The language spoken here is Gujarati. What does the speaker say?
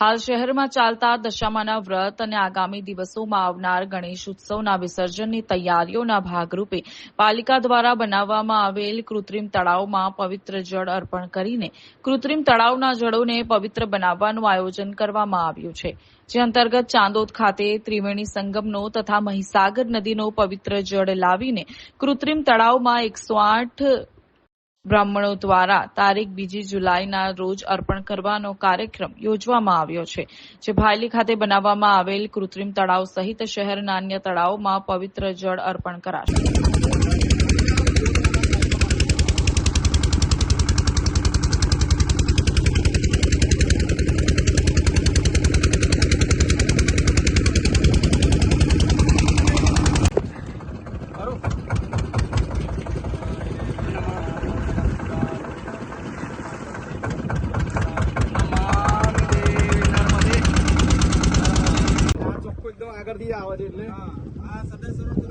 હાલ શહેરમાં ચાલતા દશામાના વ્રત અને આગામી દિવસોમાં આવનાર ગણેશ ઉત્સવના વિસર્જનની તૈયારીઓના ભાગરૂપે પાલિકા દ્વારા બનાવવામાં આવેલ કૃત્રિમ તળાવમાં પવિત્ર જળ અર્પણ કરીને કૃત્રિમ તળાવના જળોને પવિત્ર બનાવવાનું આયોજન કરવામાં આવ્યું છે. જે અંતર્ગત ચાંદોદ ખાતે ત્રિવેણી સંગમનો તથા મહીસાગર નદીનો પવિત્ર જળ લાવીને કૃત્રિમ તળાવમાં એકસો આઠ બ્રાહ્મણો દ્વારા તારીખ બીજી જુલાઈના રોજ અર્પણ કરવાનો કાર્યક્રમ યોજવામાં આવ્યો છે, જે ભાયલી ખાતે બનાવવામાં આવેલ કૃત્રિમ તળાવ સહિત શહેરના અન્ય તળાવોમાં પવિત્ર જળ અર્પણ કરાશે. એકદમ આગળથી આવે છે એટલે. આ સદા